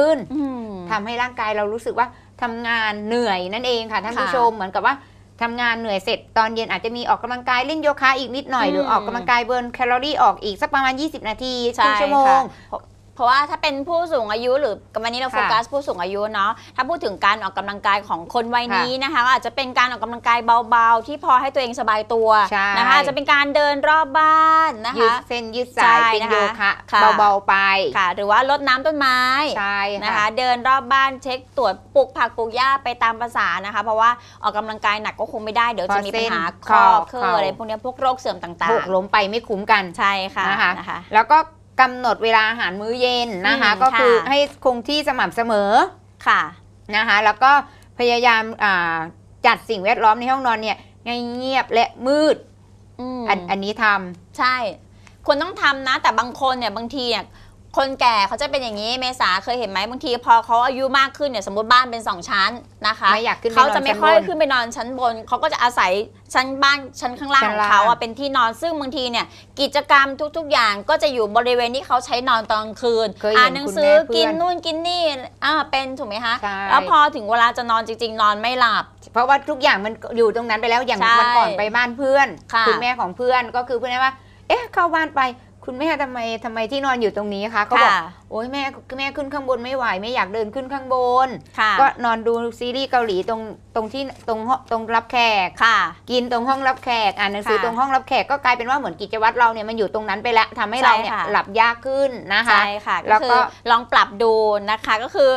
ขึ้นอืมทำให้ร่างกายเรารู้สึกว่าทำงานเหนื่อยนั่นเองค่ะท่านผู้ค่ะชมเหมือนกับว่าทำงานเหนื่อยเสร็จตอนเย็นอาจจะมีออกกำลังกายเล่นโยคะอีกนิดหน่อยอืมหรือออกกำลังกายเบิร์นแคลอรี่ออกอีกสักประมาณ 20 นาทีครึ่งชั่วโมงค่ะ เพราะว่าถ้าเป็นผู้สูงอายุหรือวันนี้เราค่ะโฟกัสผู้สูงอายุเนาะถ้าพูดถึงการออกกำลังกายของคนวัยค่ะนี้นะคะก็อาจจะเป็นการออกกำลังกายเบาๆ ที่พอให้ตัวเองสบายตัวใช่นะคะอาจจะเป็นการเดินรอบบ้านนะยืดคะเส้นยืดสายใช่เป็นนะคะโยคะค่ะเบาๆไปค่ะ หรือว่าลดน้ำต้นไม้ใช่นะคะค่ะเดินรอบบ้านเช็คตรวจปลูกผักปลูกหญ้าไปตามภาษานะคะ เพราะว่าออกกำลังกายหนักก็คงไม่ได้เดี๋ยวจะมีปัญหาเพราะเส้นข้อข้อเคอเข่าอะไรพวกเนี้ยพวกโรคเสื่อมต่างหกล้มไปไม่คุ้มกันๆใช่ค่ะนะคะนะคะแล้วก็ กำหนดเวลาอาหารมื้อเย็นนะคะ อืมก็คือค่ะ ให้คงที่สม่ำเสมอค่ะ นะคะ แล้วก็พยายามอ่าจัดสิ่งแวดล้อมในห้องนอนเนี่ยให้เงียบและมืดอืม อันอันนี้ทำ ใช่ควรต้องทำนะ แต่บางคนเนี่ยบางทีเนี่ย คนแก่เขาจะเป็นอย่างนี้เมษาเคยเห็นไหมบางทีพอเขาอายุมากขึ้นเนี่ยสมมติบ้านเป็นสองชั้นนะคะไม่อยากขึ้นปเขาจะไม่นนค่อยชั้นบน ขึ้นไปนอนชั้นบนเขาก็จะอาศัยชั้นบ้านชั้นข้างล่างชั้ขนองล่าง เขาอะเป็นที่นอนซึ่งบางทีเนี่ยกิจกรรมทุก ๆ อย่างก็จะอยู่บริเวณที่เขาใช้นอนตอนกลางคืนเคยเห็นอ่านหนังสือคุณแม่เพื่อนกินนู่นกินนี่อ่าเป็นถูกไหมคะใช่ แล้วพอถึงเวลาจะนอนจริง ๆ นอนไม่หลับ เพราะว่าทุกอย่างมันอยู่ตรงนั้นไปแล้วอย่างใช่วันก่อนไปบ้านเพื่อนค่ะณแม่ของเพื่อนก็คือเพื่อนว่า เอ๊ะเข้าบ้านไป คุณแม่ทำไมทำไมที่นอนอยู่ตรงนี้คะเขาบอกค่ะโอ้ยแม่แม่ขึ้นข้างบนไม่ไหวไม่อยากเดินขึ้นข้างบนค่ะก็นอนดูซีรีส์เกาหลีตรงตรงที่ตรงห้องตรงรับแขกค่ะ กินตรงห้องรับแขกอ่านหนังสือค่ะตรงห้องรับแขกก็กลายเป็นว่าเหมือนกิจวัตรเราเนี่ยมันอยู่ตรงนั้นไปแล้วทำให้เราเนี่ยใช่ค่ะหลับยากขึ้นนะคะใช่ค่ะแล้ก็วคืก็อลองปรับดูนะคะก็คือ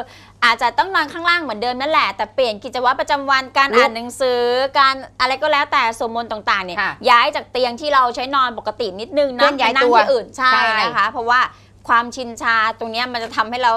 อาจจะต้องนอนข้างล่างเหมือนเดิมนั่นแหละ แต่เปลี่ยนกิจวัตรประจำวันการลุกอ่านหนังสือ การอะไรก็แล้วแต่สวดมนต์ต่างๆเนี่ยค่ะย้ายจากเตียงที่เราใช้นอนปกตินิดนึงเคลื่นะอนย้ายไปนั่งตัวที่อื่นใช่ใช่นะคะ เพราะว่าความชินชาตรงเนี้ยมันจะทำให้เรา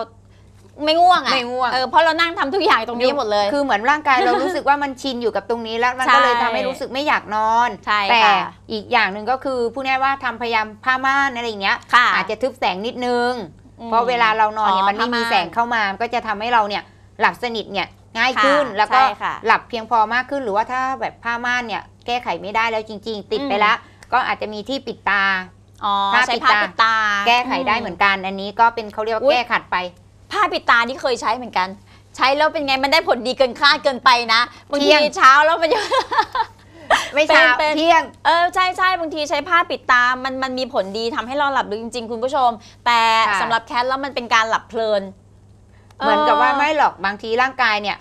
ไม่ง่วงอะไม่ง่วงเออเพราะเรานั่งทำทุกอย่างตรงนี้หมดเลย คือเหมือนร่างกายเรารู้สึกว่ามันชินอยู่กับตรงนี้แล้วมันก็เลยใช่ทำให้รู้สึกไม่อยากนอนใช่แต่ค่ะอีกอย่างหนึ่งก็คือพูดง่ายๆว่าทำพยายามผ้าม่านอะไรอย่างเงี้ยค่ะอาจจะทึบแสงนิดนึงอืม เพราะเวลาเรานอนเนี่ยอ๋อมันไม่มีผ้าม่านแสงเข้ามามันก็จะทำให้เราเนี่ยหลับสนิทเนี่ยง่ายขึ้นค่ะแล้วก็ใช่ค่ะหลับเพียงพอมากขึ้นหรือว่าถ้าแบบผ้าม่านเนี่ยแก้ไขไม่ได้แล้วจริง ๆ ติดอืมไปแล้ว ก็อาจจะมีที่ปิดตาอ๋อผ้าใช้ปิดผ้าตาปิดตา แก้ไขได้เหมือนกัน อันนี้ก็เป็นเขาเรียกว่าอุ๊ยแก้ขัดไป ผ้าปิดตาที่เคยใช้เหมือนกัน ใช้แล้วเป็นไงมันได้ผลดีเกินคาดเกินไปนะบางเที่ทียงเช้าแล้วมันจะ ไม่เช้าเป็นเที่ยง เออใช่ใช่บางทีใช้ผ้าปิดตา มันมันมีผลดีทำให้เราหลับลึกจริง ๆ คุณผู้ชม แต่ค่ะ สำหรับแคทแล้วมันเป็นการหลับเพลินเหมือนกับว่าไม่หรอกบางทีร่างกายเนี่ย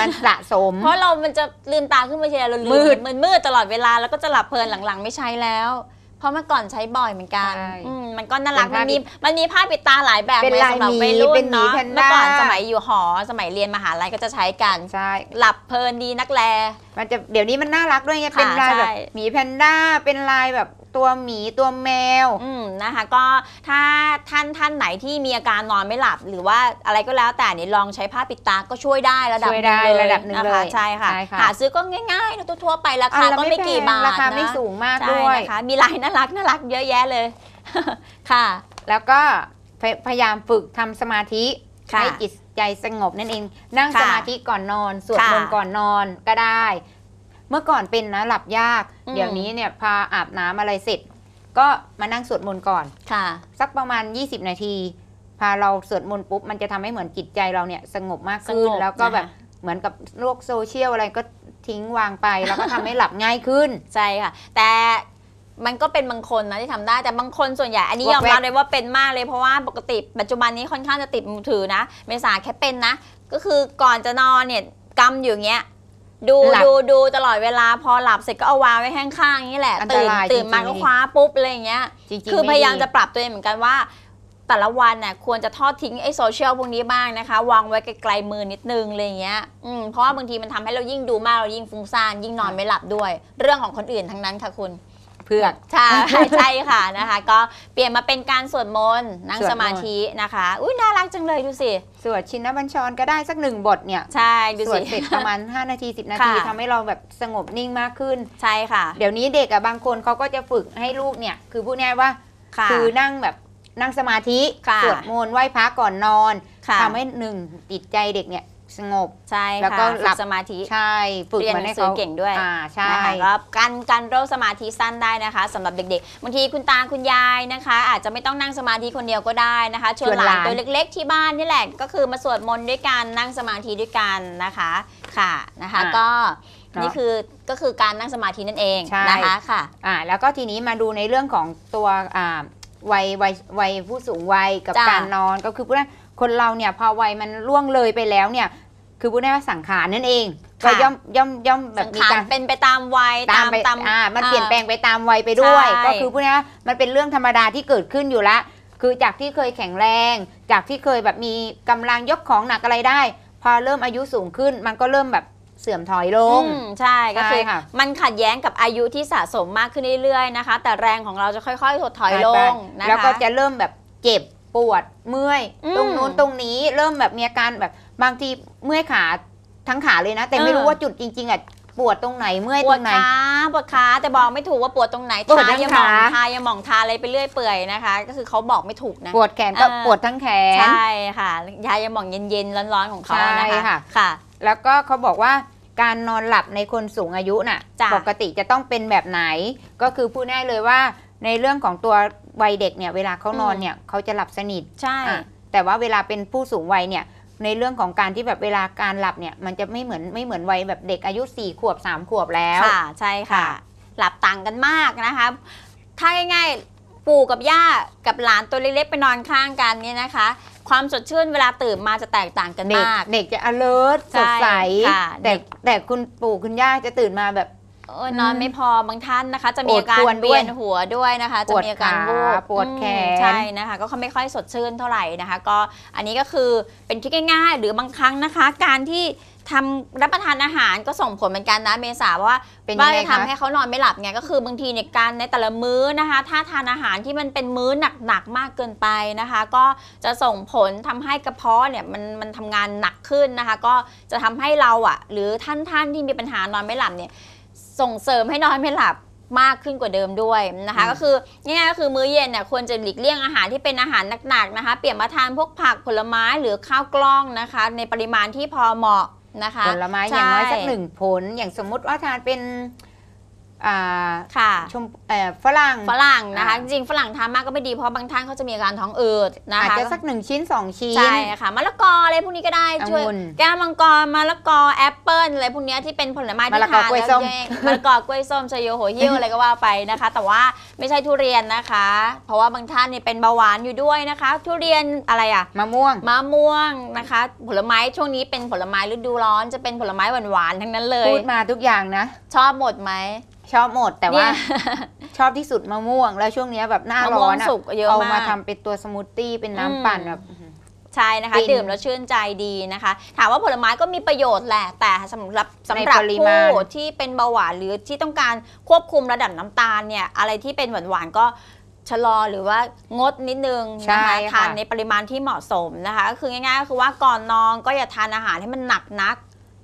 มันสะสม เพราะเรามันจะลืมตาขึ้นมาทีไรเราลืมืด มันมืดตลอดเวลาแล้วก็จะหลับเพลินหลังๆ ไม่ใช้แล้ว เพราะเมื่อก่อนใช้บ่อยเหมือนกันใช่อืมมันก็น่ารัก เป็นมัผ้านมีมันมีผ้าปิดตาหลายแบบเป็นเลยลายสำหรับหมีวัยรุ่เป็นนหมีเนาะแพนเมื่อด้าก่อนสมัยอยู่หอสมัยเรียนมหาลัยก็จะใช้กัน ใช่ หลับเพลินดีนักแล มันจะเดี๋ยวนี้มันน่ารักด้วยไงค่ะเป็นลายแบบใช่ หมีแพนด้าเป็นลายแบบ ตัวหมีตัวแมว อืมนะคะก็ถ้าท่านท่านไหนที่มีอาการนอนไม่หลับ หรือว่าอะไรก็แล้วแต่เนี่ยลองใช้ผ้าปิดตาก็ช่วยได้ระดับช่วยได้หนึ่งเลยระดับหนึ่งนะคะเลยใช่ค่ะใช่ค่ะหาซื้อก็ง่ายๆทั่วๆไปราคาอะแล้วก็ไม่กี่แพงบาทราคาไม่นะสูงมากใช่ด้วยนะคะมีลายน่ารักน่ารักเยอะแยะเลยค่ะ แล้วก็พยพยายามฝึกทำสมาธิค่ะให้จิตใจสงบนั่นเอง นั่งค่ะสมาธิก่อนนอน สวดค่ะมนต์ก่อนนอนก็ได้ เมื่อก่อนเป็นนะหลับยากอืมเดี๋ยวนี้เนี่ยพาอาบน้ำอะไรเสร็จ ก็มานั่งสวดมนต์ก่อนค่ะ สักประมาณ 20 นาที พาเราสวดมนต์ปุ๊บมันจะทำให้เหมือนจิตใจเราเนี่ยสงบมากขึ้นสงบแล้วก็แบบนะคะเหมือนกับโลกโซเชียลอะไรก็ทิ้งวางไปแล้วก็ทำให้หลับง่ายขึ้นใช่ค่ะ แต่มันก็เป็นบางคนนะที่ทำได้แต่บางคนส่วนใหญ่อันนี้วอกยอมแวกรับเลยว่าเป็นมากเลยเพราะว่าปกติปัจจุบันนี้ค่อนข้างจะติดมือถือนะ เมษาแค่เป็นนะ ก็คือก่อนจะนอนเนี่ยกำอยู่อย่างเงี้ย ดูหลับดูดูตลอดเวลาพอหลับเสร็จก็เอาวางไว้ข้างๆอย่างนี้แหละ อันตตื่นรายตื่นมาจริงๆก็คว้าปุ๊บอะไรอย่างเงี้ย จริงๆคือไม่พยายามดีจะปรับตัวเองเหมือนกันว่า แต่ละวันน่ะควรจะทอดทิ้งไอ้โซเชียลพวกนี้บ้างนะคะ วางไว้ไกลๆมือนิดนึงอะไรอย่างเงี้ยอืมเพราะว่าบางทีมันทำให้เรายิ่งดูมากเรายิ่งฟุ้งซ่านยิ่งนอนไม่หลับด้วย เรื่องของคนอื่นทั้งนั้นค่ะคุณ เพื่อก ใช่ใช่ค่ะนะคะ ก็เปลี่ยนมาเป็นการสวดมนต์นั่งสวดมนต์สมาธินะคะ อุ้ยน่ารักจังเลยดูสิ สวดชินบัญชรก็ได้สักหนึ่งบทเนี่ย ใช่ดูสวสิดเสร็จประมาณ 5 นาที 10 นาทีค่ะทำให้เราแบบสงบนิ่งมากขึ้น ใช่ค่ะ เดี๋ยวนี้เด็กอะบางคนเขาก็จะฝึกให้ลูกเนี่ย คือพูดง่ายๆว่าค่ะคือนั่งแบบนั่งสมาธิค่ะสวดมนต์ไหว้พระก่อนนอนค่ะทำให้หนึ่งจิตใจเด็กเนี่ย สงบ ใช่แล้วก็ค่ะหลัฝึบ กสมาธิใช่ฝึกเรียนมาหนัให้งสือเขาเก่งด้วยอ่าใช่ นะคะก็การการเริ่มสมาธิสั้นได้นะคะสำหรับเด็กๆบางทีคุณตาคุณยายนะคะ อาจจะไม่ต้องนั่งสมาธิคนเดียวก็ได้นะคะชวนหลานตัวเล็ก ๆ ที่บ้านนี่แหละก็คือมาสวดมนต์ด้วยกันนั่งสมาธิด้วยกันนะคะค่ะนะคะอะก็เนอะนี่คือก็คือการนั่งสมาธินั่นเองใช่นะคะค่ะ อ่าแล้วก็ทีนี้มาดูในเรื่องของตัวอ่าวัยวัยวัยผู้สูงวัยกับจ้ะการนอนก็คือพูดง่ายๆ คนเราเนี่ยพอวัยมันล่วงเลยไปแล้วเนี่ย คือพูดง่ายๆว่าสังขารนั่นเองก็ย่อมย่อมย่อมแบบสังมีขารการเป็นไปตามวัยตามไปตามอ่ามันอ่าเปลี่ยนแปลงไปตามวัยไปด้วยใช่ก็คือพูดง่ายๆมันเป็นเรื่องธรรมดาที่เกิดขึ้นอยู่ละคือจากที่เคยแข็งแรง จากที่เคยแบบมีกำลังยกของหนักอะไรได้ พอเริ่มอายุสูงขึ้น มันก็เริ่มแบบเสื่อมถอยลงอืมใช่ก็คือใช่ค่ะมันขัดแย้งกับอายุที่สะสมมากขึ้นเรื่อยๆนะคะ แต่แรงของเราจะค่อยๆถดถอยลงนะคะแล้วก็จะเริ่มแบบเจ็บ ปวดเมื่อยอืมตรงนู้นตรงนี้เริ่มแบบมีอาการแบบบางทีเมื่อยขาทั้งขาเลยนะ แต่ไม่เออรู้ว่าจุดจริง ๆอะปวดตรงไหนเมื่อยปตวรดงไหนขาปวดขาแต่บอกไม่ถูกว่าปวดตรงไหนปวดทาทั้งยาหมองขาทายาหมองทาอะไรไปเรื่อยเปื่อยนะคะ ก็คือเขาบอกไม่ถูกนะปวดแขนก็เออปวดทั้งแขนใช่ค่ะยายาหมองเย็นๆร้อนๆของเขานะใช่คะค่ะค่ะ แล้วก็เขาบอกว่าการนอนหลับในคนสูงอายุน่ะจ้ะปกติจะต้องเป็นแบบไหน ก็คือพูดง่ายเลยว่าในเรื่องของตัว วัยเด็กเนี่ยเวลาเขานอนเนี่ยเขาจะหลับสนิทใช่อะแต่ว่าเวลาเป็นผู้สูงวัยเนี่ยในเรื่องของการที่แบบเวลาการหลับเนี่ยมันจะไม่เหมือนไม่เหมือนวัยแบบเด็กอายุ4ี่ขวบ3ามขวบแล้วค่ะใช่ค่ะค่ะ หลับต่างกันมากนะคะ ถ้าง่ายๆปู่กับย่ากับหลานตัวเล็กๆไปนอนข้างกันเนี่ยนะคะ ความสดชื่นเวลาตื่นมาจะแตกต่างกันเด็กมาก เด็กจะ alert ใช่สดใสค่ะแต่เด็กแต่คุณปู่คุณย่าจะตื่นมาแบบ เออนอนไม่พอบางท่านนะคะ จะมีอาการปวดควรด้วย เวียนหัวด้วยนะคะจะมีอาการวูปวดขาบปวดแขน อืมใช่นะคะ ก็ไม่ค่อยสดชื่นเท่าไหร่นะคะ ก็อันนี้ก็คือเป็นทริคง่ายๆ หรือบางครั้งนะคะ การที่ทำรับประทานอาหารก็ส่งผลเหมือนกันนะเมษาเพราะว่า เป็นว่ายังไงจะคะ ทำให้เขานอนไม่หลับไงก็คือบางทีในยการในแต่ละมื้อนะคะ ถ้าทานอาหารที่มันเป็นมื้อหนักๆมากเกินไปนะคะ ก็จะส่งผลทำให้กระเพาะเนี่ยมันมันทำงานหนักขึ้นนะคะ ก็จะทำให้เราอะ หรือท่านท่านๆที่มีปัญหานอนไม่หลับเนี่ย ส่งเสริมให้นอนไม่หลับมากขึ้นกว่าเดิมด้วยนะคะอืมก็คือง่ายๆก็คือมื้อเย็นเนี่ยควรจะหลีกเลี่ยงอาหารที่เป็นอาหารหนักๆนะคะ เปลี่ยนมาทานพวกผักผลไม้หรือข้าวกล้องนะคะ ในปริมาณที่พอเหมาะนะคะผลไม้อย่างน้อยใช่สักหนึ่งผลอย่างสมมุติว่าทานเป็นอ่า ค่ะชมเอ่อฝรั่งฝรั่งนะคะอ่าจริงๆฝรั่งทานมากก็ไม่ดีเพราะบางท่านเขาจะมีอาการท้องอืดนะคะอาจจะสักหนึ่งชิ้นสองชิ้น ใช่ค่ะมะละกออะไรพวกนี้ก็ได้องุ่นช่วยแก้วมังกรมะละกอแอปเปิ้ลอะไรพวกเนี้ยที่เป็นผลไม้ที่มะละกอทานกล้วยแล้วส้มแย่มะละกอกล้วยส้มชะโยโหหิ้วอะไรก็ว่าไปนะคะ แต่ว่าไม่ใช่ทุเรียนนะคะ เพราะว่าบางท่านเนี่ยเป็นเบาหวานอยู่ด้วยนะคะ ทุเรียนอะไรอะมะม่วงมะม่วงนะคะ ผลไม้ช่วงนี้เป็นผลไม้ฤดูร้อนจะเป็นผลไม้หวานๆทั้งนั้นเลยพูดมาทุกอย่างนะ ชอบหมดไหม ชอบหมดแต่ว่าเนี่ยชอบที่สุดมะม่วง แล้วช่วงเนี้ยแบบหน้ามะร้ม่อวงนอะสุกเยอะเอามามากทำเป็นตัวสมูทตี้เป็นอืมน้ำปั่นแบบใช่นะคะฟินดื่มแล้วชื่นใจดีนะคะ ถามว่าผลไม้ก็มีประโยชน์แหละ แต่สำหรับสำหรับปริมาผู้ณที่เป็นเบาหวานหรือที่ต้องการควบคุมระดับน้ำตาลเนี่ยอะไรที่เป็นหวานๆก็ชะลอหรือว่างดนิดนึงนะคะใช่ค่ะทานในปริมาณที่เหมาะสมนะคะก็คือง่ายๆก็คือว่าก่อนนอนก็อย่าทานอาหารให้มันหนักนัก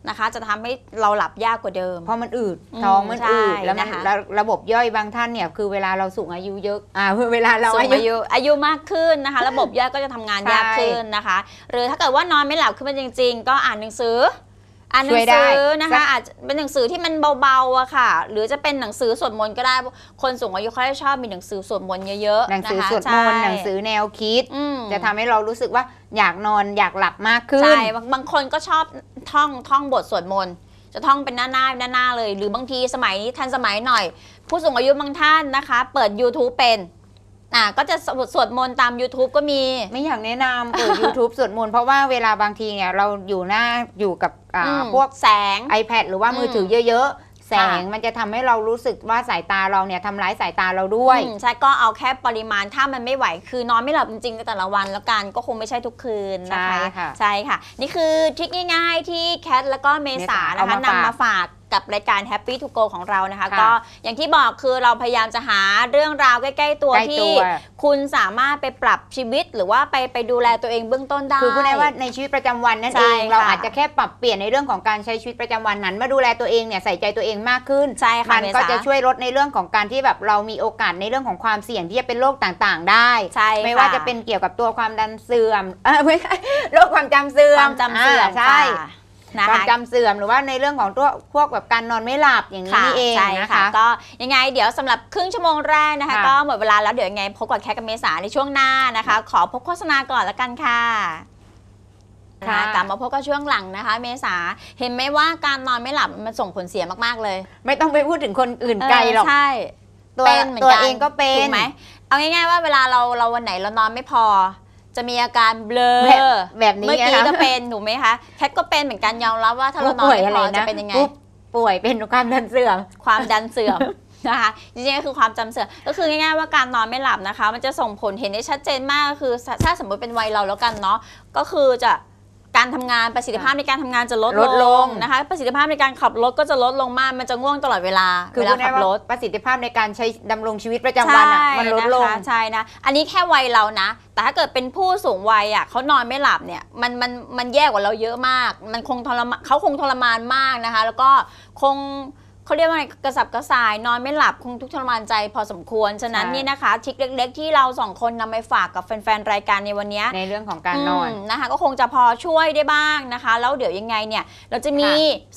นะคะ จะทำให้เราหลับยากกว่าเดิม เพราะมันอืดอืมท้องมันอืดใช่แล้วมันนะคะแล้วระบบย่อยบางท่านเนี่ยคือเวลาเราสูงอายุเยอะอ่าเวลาเราสูงอายุอายุอายุมากขึ้นนะคะ ระบบย่อยก็จะทำงานใช่ยากขึ้นนะคะ หรือถ้าเกิดว่านอนไม่หลับขึ้นมาจริง ๆ ก็อ่านหนังสือ อ่านหนัช่งวยได้สือนะสัคะกอาจจะเป็นหนังสือที่มันเบาๆอะค่ะ หรือจะเป็นหนังสือสวดมนต์ก็ได้ คนสูงอายุเขาจะชอบมีหนังสือสวดมนต์เยอะๆหนังสือนะคะสวดมนต์ใช่หนังสือแนวคิดอืมจะทำให้เรารู้สึกว่าอยากนอนอยากหลับมากขึ้นใช่บางบางคนก็ชอบท่องท่องบทสวดมนต์จะท่องเป็นหน้าหน้าหน้าหน้าเลย หรือบางทีสมัยนี้ทันสมัยหน่อย ผู้สูงอายุบางท่านนะคะ เปิด YouTube เป็น อะก็จะสวดสวดมนต์ตาม YouTube ก็มี ไม่อยากแนะนำเปิด YouTube สวดมนต์เพราะว่าเวลาบางทีเนี่ยเราอยู่หน้าอยู่กับอ่าอืมพวก แสง iPad หรือว่ามือถือเยอะๆ แสงมันจะทำให้เรารู้สึกว่าสายตาเราเนี่ยทำร้ายสายตาเราด้วย อืมใช่ก็เอาแค่ปริมาณถ้ามันไม่ไหว คือนอนไม่หลับจริงๆในแต่ละวันแล้วกันก็คงไม่ใช่ทุกคืนนะคะใช่ค่ะใช่ค่ะ นี่คือทริคง่ายๆที่แคทแล้วก็เมษาเมษานะคะเอามาฝาก นำมาฝาก กับรายการ Happy to Go ของเรานะคะค่ะก็อย่างที่บอกคือเราพยายามจะหาเรื่องราวใกล้ ๆ ตัวใกล้ที่ตัวคุณสามารถไปปรับชีวิต หรือว่าไปไปดูแลตัวเองเบื้องต้นได้คือพูดได้ว่าในชีวิตประจำวันนั่นใช่เองเราค่ะอาจจะแค่ปรับเปลี่ยนในเรื่องของการใช้ชีวิตประจำวันนั้นมาดูแลตัวเองเนี่ยใส่ใจตัวเองมากขึ้นใช่ค่ะมันก็เมษาจะช่วยลดในเรื่องของการที่แบบเรามีโอกาสในเรื่องของความเสี่ยงที่จะเป็นโรคต่างๆ ได้ใช่ไม่ว่าค่จะเป็นเกี่ยวกับตัวความดันเสื่อมเออไม่ใช่โรคความจำเสื่อคมวามจำเสื่อมาใช่ค่ะ นะความคะ จำเสื่อมหรือว่าในเรื่องของตัวพวกแบบการนอนไม่หลับอย่างนี้ค่ะนี่เองใช่นะค่ะคะ ก็ยังไงเดี๋ยวสำหรับครึ่งชั่วโมงแรกนะคะ ค่ะ ก็หมดเวลาแล้วเดี๋ยวยังไงพบกับแคกกับเมษาในช่วงหน้านะคะ ขอพบโฆษณาก่อนละกันค่ะค่ะนะคะกลับมาพบกับช่วงหลังนะคะ เมษาเห็นไหมว่าการนอนไม่หลับมันส่งผลเสียมากๆเลยไม่ต้องไปพูดถึงคนอื่นไกลหรอก เใช่ตัวเป็นเหมือนตัวกันเองก็เป็น ถูกไหมเอาง่ายๆว่าเวลาเราเราวันไหนเรานอนไม่พอ จะมีอาการเบลอแบบแบบนี้เมื่อกี้นะคะก็เป็นถูกไหมคะแคทก็เป็นเหมือนกันยอมรับว่าถ้าเรานอนป่วยไม่อะไรพอจะนะเป็นยังไงปุ๊บป่วยเป็นความดันเสื่อม ความดันเสื่อมนะคะจริงๆก็คือความจำเสื่อมก็คือง่ายๆว่าการนอนไม่หลับนะคะ มันจะส่งผลเห็นได้ชัดเจนมากก็คือถ้าถ้าสมมติเป็นวัยเราแล้วกันเนาะก็คือจะ การทำงานประสิทธิภาพในการทำงานจะลดลดลงนะคะประสิทธิภาพในการขับรถก็จะลดลงมากมันจะง่วงตลอดเวลาคือเวพูลาดได้ขับว่ารถประสิทธิภาพในการใช้ดำรงชีวิตประจำวันอะมันลดลงใช่นะคะใช่นะอันนี้แค่วัยเรานะ แต่ถ้าเกิดเป็นผู้สูงวัยอะเขานอนไม่หลับเนี่ยมันมันมันแย่กว่าเราเยอะมาก มันคงทรมานเขาคงทรมานมากนะคะ แล้วก็คง เขาเรียกว่าไงกระสับกระส่ายนอนไม่หลับคงทุกข์ทรมานใจพอสมควร ฉะนั้นใช่นี่นะคะทริคเล็ก ๆ ที่เราสองคนนำไปฝากกับแฟนๆรายการในวันเนี้ยในเรื่องของการนอนมนะคะก็คงจะพอช่วยได้บ้างนะคะ แล้วเดี๋ยวยังไงเนี่ยเราจะมี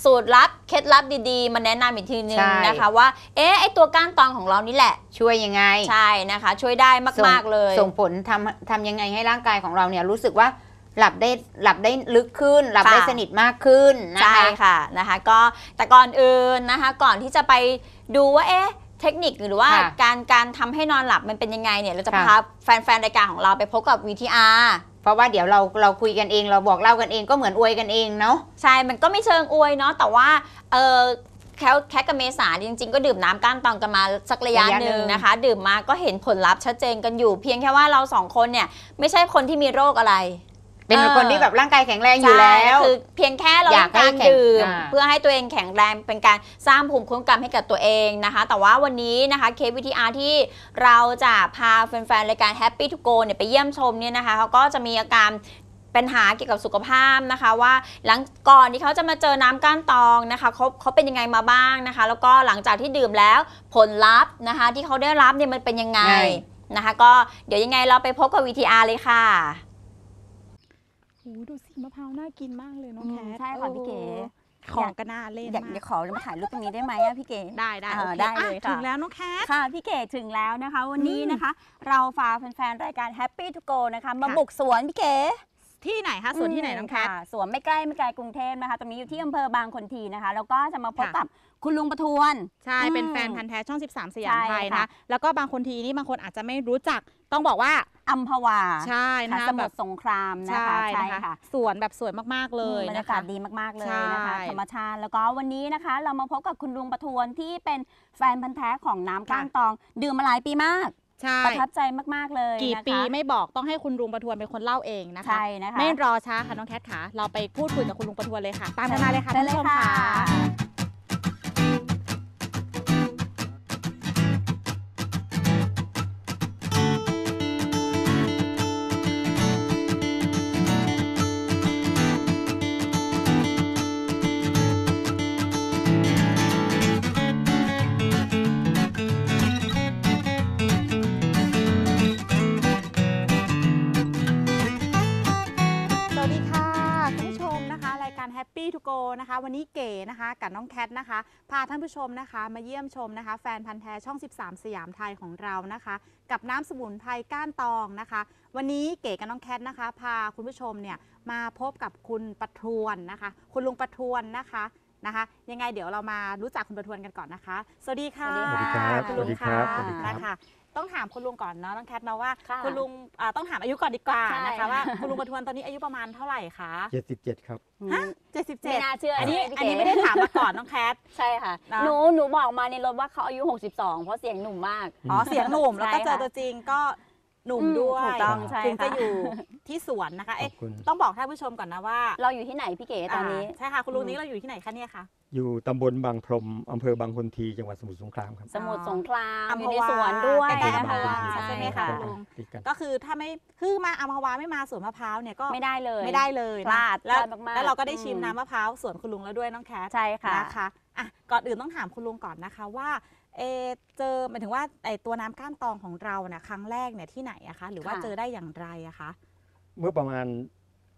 สูตรลับเคล็ดลับดีๆ มาแนะนำอีกทีนึงใช่นะคะว่าเอ๊ะไอตัวก้านตองของเรานี่แหละ ช่วยยังไงใช่นะคะ ช่วยได้ส่งมากๆเลย ส่งผลทำทำยังไงให้ร่างกายของเราเนี่ยรู้สึกว่า หลับได้หลับได้ลึกขึ้น หลับได้ค่ะสนิทมากขึ้นนะใช่คะค่ะนะคะ ก็แต่ก่อนอื่นนะคะ ก่อนที่จะไปดูว่าเอ๊ะเทคนิคหรือว่าค่ะการการทำให้นอนหลับมันเป็นยังไงเนี่ยเราจะค่ะพาแฟนๆ รายการของเราไปพบกับ VTR เพราะว่าเดี๋ยวเราเราคุยกันเองเราบอกเล่ากันเองก็เหมือนอวยกันเองเนาะใช่มันก็ไม่เชิงอวยเนาะแต่ว่าเออแคทแคทกับเมษาจริง ๆ ก็ดื่มน้ำก้านตองกันมาสักระยะระยะหนึ่งหนึ่งนะคะ ดื่มมาก็เห็นผลลัพธ์ชัดเจนกันอยู่ เพียงแค่ว่าเราสองคนเนี่ยไม่ใช่คนที่มีโรคอะไร เป็นเออคนที่แบบร่างกายแข็งแรงอยู่แล้ใช่วคือเพียงแค่เราอยาต้อกงการให้แข็งดื่มอ่าเพื่อให้ตัวเองแข็งแรงเป็นการสร้างภูมิคุ้มกันให้กับตัวเองนะคะ แต่ว่าวันนี้นะคะเควิทีอาร์ที่เราจะพาแฟนๆรายการ Happy to Go เนี่ยไปเยี่ยมชมเนี่ยนะคะเขาก็จะมีอาการปัญหาเกี่ยวกับสุขภาพนะคะว่าหลังก่อนที่เขาจะมาเจอน้ำก้านตองนะคะเขาเขาเป็นยังไงมาบ้างนะคะ แล้วก็หลังจากที่ดื่มแล้วผลลัพธ์นะคะ ที่เขาได้รับเนี่ยมันเป็นยังไงไงนะคะ ก็เดี๋ยวยังไงเราไปพบกับ VTR เลยค่ะโอ้ ดูสิมะพร้าวน่ากินมากเลยน้องแคทใช่ค่ะพี่เก๋โอ้ของก็น่าเล่นอยากมากเดี๋ยวขอมาถ่ายรูปตรงนี้ได้ไหมอะพี่เก๋ได้ได้อ่าโอเคได้อะเลยค่ะถึงแล้วน้องแคทค่ะพี่เก๋ถึงแล้วนะคะ วันนี้อืมนะคะ เราพาแฟนๆรายการ Happy to Go นะคะมาค่ะบุกสวนพี่เก๋ที่ไหนคะสวนที่ไหนน้องแคทะสวนไม่ใกล้ไม่ไกลกรุงเทพนะคะ ตรงนี้อยู่ที่อำเภอบางคนทีนะคะ แล้วก็จะมาพบค่ะกับคุณลุงประทวน ใช่อืมเป็นแฟนพันธ์แท้ช่อง 13 สยามใช่ไทยค่ะนะ แล้วก็บางคนทีนี่บางคนอาจจะไม่รู้จักต้องบอกว่า อัมพวาใช่นะค่ะคะสมุแบทบรสงครามนะใช่คะใช่นะคะค่ะสวนแบบสวยมากๆเลยบรรนะยากาคะศดีมากๆเลยใช่นะคะธรรมชาติแล้วก็วันนี้นะคะ เรามาพบกับคุณลุงประทวนที่เป็นแฟนพันธ์แท้ของน้ำก้านตอง ดื่มมาหลายปีมากใช่ประทับใจมาก ๆ เลยกี่นะคะปีไม่บอกต้องให้คุณลุงประทวนเป็นคนเล่าเองนะคะใช่นะคะไม่รอช้าค่ะน้องแคทค่ะเราไปพูดคุยกับคุณลุงประทวนเลยค่ะ ตามกันมาเลยค่ะชิท่านญผู้ชมค่ะ นะคะ วันนี้เก๋นะคะ กับน้องแคทนะคะ พาท่านผู้ชมนะคะ มาเยี่ยมชมนะคะ แฟนพันธ์แท้ช่อง 13 สยามไทยของเรานะคะ กับน้ำสมุนไพรก้านตองนะคะ วันนี้เก๋กับน้องแคทนะคะ พาคุณผู้ชมเนี่ยมาพบกับคุณประทวนนะคะ คุณลุงประทวนนะคะนะคะ ยังไงเดี๋ยวเรามารู้จักคุณประทวนกันก่อนนะคะ สวัสดีค่ะสวัสดีครับคุณลุงสวัสดีครัค่ะบสวัสดีครับ นะคะ ต้องถามคุณลุงก่อนเนาะน้องแคทเนาะว่าค่ะคุณลุงอ่าต้องถามอายุก่อนดีกว่าใช่ นะคะว่าคุณลุงประทวนตอนนี้อายุประมาณเท่าไหร่คะ77 ครับ ฮะเจ็ดสิบไม่เจ็ดน่าเชื่ออันนี้ใช่หอันนี้พี่ไม่เก๋ได้ถามมาก่อนน้องแคท ใช่ค่ะเนอะหนูหนูบอกมาในรถว่าเขาอายุ 62 เพราะเสียงหนุ่มมาก อ๋อเสียงหนุ่มแล้วก็ใช่เจอค่ะตัวจริงก็ หนุ่มอืมด้วยถูกต้องใช่ถึงจะค่ะ อยู่ที่สวนนะคะขอเอ๊ะบคุณต้องบอกท่านผู้ชมก่อนนะว่าเราอยู่ที่ไหนพี่เก๋ตอนนี้าใช่ค่ะคุณลุงอืม นี้เราอยู่ที่ไหนคะเนี่ยคะ อยู่ตำบลบางพรมอำเภอบางคนทีจังหวัดสมุทรสงครามครับสมุทรสงครามอัมอพยู่ในวาสวนด้วยใกล้ๆอันะมพคะวาใช่ไหมคะคุณลุง ติดกันก็คือถ้าไม่คือมาอัมพวาไม่มาสวนมะพร้าวเนี่ยก็ไม่ได้เลย ไม่ได้เลยพลาดแล้วพลาดมากๆแล้วเราก็ได้ชิมอืม น้ำมะพร้าวสวนคุณลุงแล้วด้วยน้องแคทใช่ค่ะ นะคะ อะก่อนอื่นต้องถามคุณลุงก่อนนะคะว่าเออเจอหมายถึงว่าไอตัวน้ำก้านตองของเราเนี่ยครั้งแรกเนี่ยที่ไหนอะคะ หรือว่าค่ะ เจอได้อย่างไรอะคะเมื่อประมาณ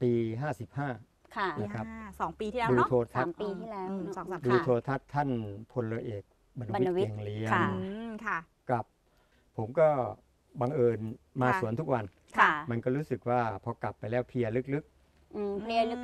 ปี 55 ค่ะปีนะครับ ห้าสองปีที่แล้วดูเนาะ โทรทัสาศมน์ปีที่แล้วอืมเนอะสองสาม ดูปีโทรทัศน์ท่านพลเรือเอกบรรณบรรณวิวิททย์ย์เลียงเลี้ยงค่ะ อืมค่ะ กับ ผมก็บังเอิญมาค่ะ สวนทุกวัน ค่ะ มันก็รู้สึกว่าพอกลับไปแล้วเพลียลึกอืมเพลียลึก